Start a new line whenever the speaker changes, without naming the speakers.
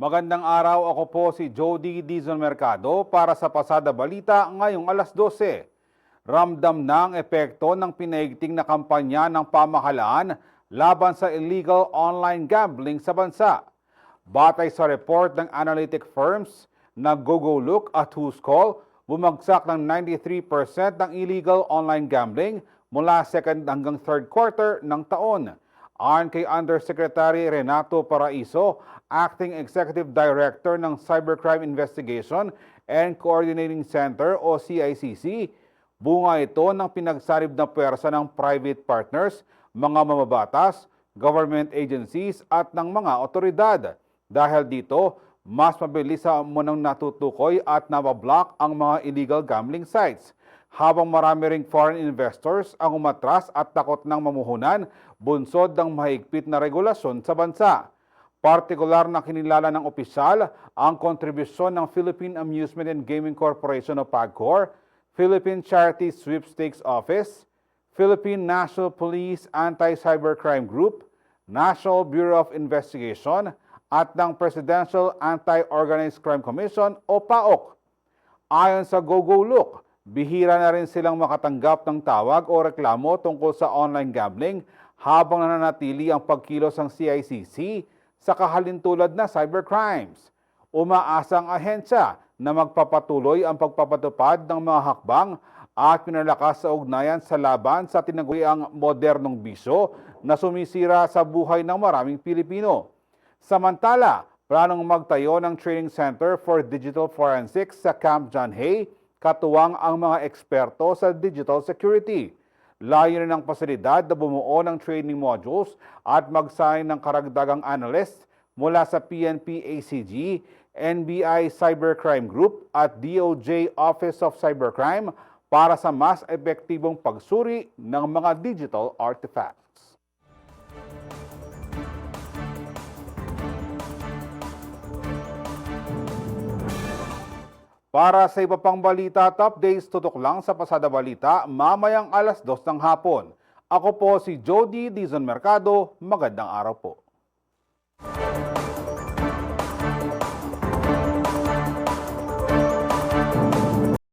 Magandang araw, ako po si Jody Dizon Mercado para sa Pasada Balita ngayong alas 12. Ramdam ng epekto ng pinaigting na kampanya ng pamahalaan laban sa illegal online gambling sa bansa. Batay sa report ng analytic firms na GoGoLook at Who's Call, bumagsak ng 93% ng illegal online gambling mula second hanggang third quarter ng taon. Ayon kay Undersecretary Renato Paraiso, Acting Executive Director ng Cybercrime Investigation and Coordinating Center o CICC, bunga ito ng pinagsalib na pwersa ng private partners, mga mamabatas, government agencies at ng mga otoridad. Dahil dito, mas mabilis sa munang natutukoy at nabablock ang mga illegal gambling sites habang marami ring foreign investors ang umatras at takot ng mamuhunan bunsod ng mahigpit na regulasyon sa bansa. Partikular na kinilala ng opisyal ang kontribusyon ng Philippine Amusement and Gaming Corporation o PAGCOR, Philippine Charity Sweepstakes Office, Philippine National Police Anti-Cybercrime Group, National Bureau of Investigation, at ng Presidential Anti-Organized Crime Commission o PAOK. Ayon sa GoGoLook, bihira na rin silang makatanggap ng tawag o reklamo tungkol sa online gambling habang nananatili ang pagkilos ng CICC sa kahalintulad na cybercrimes. Umaasa ang ahensya na magpapatuloy ang pagpapatupad ng mga hakbang at pinalakas sa ugnayan sa laban sa tinaguriang modernong bisyo na sumisira sa buhay ng maraming Pilipino. Samantala, planong magtayo ng Training Center for Digital Forensics sa Camp John Hay, katuwang ang mga eksperto sa digital security. Layo ng pasilidad na bumuo ng training modules at magsayin ng karagdagang analyst mula sa PNP ACG, NBI Cybercrime Group at DOJ Office of Cybercrime para sa mas epektibong pagsuri ng mga digital artifacts. Para sa iba pang balita at updates, tutok lang sa Pasada Balita mamayang alas dos ng hapon. Ako po si Jody Dizon Mercado. Magandang araw po.